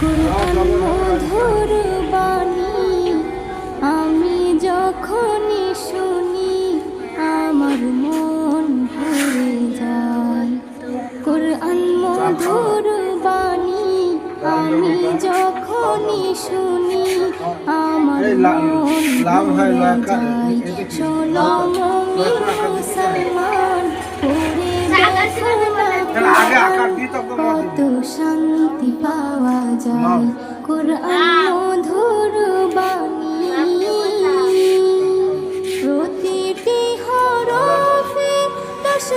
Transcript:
কুরআন মধুর বাণী আমি যখনই শুনি আমার মন ভরে যায়। কুরআন মধুর বাণী আমি যখনই শুনি আমার মন লাভ হয় ভরে যায়। ষোলো মুসলমান কত শান্তি পাওয়া যায়। কোরআন মধুর বাণী প্রতিটি হরফে দশ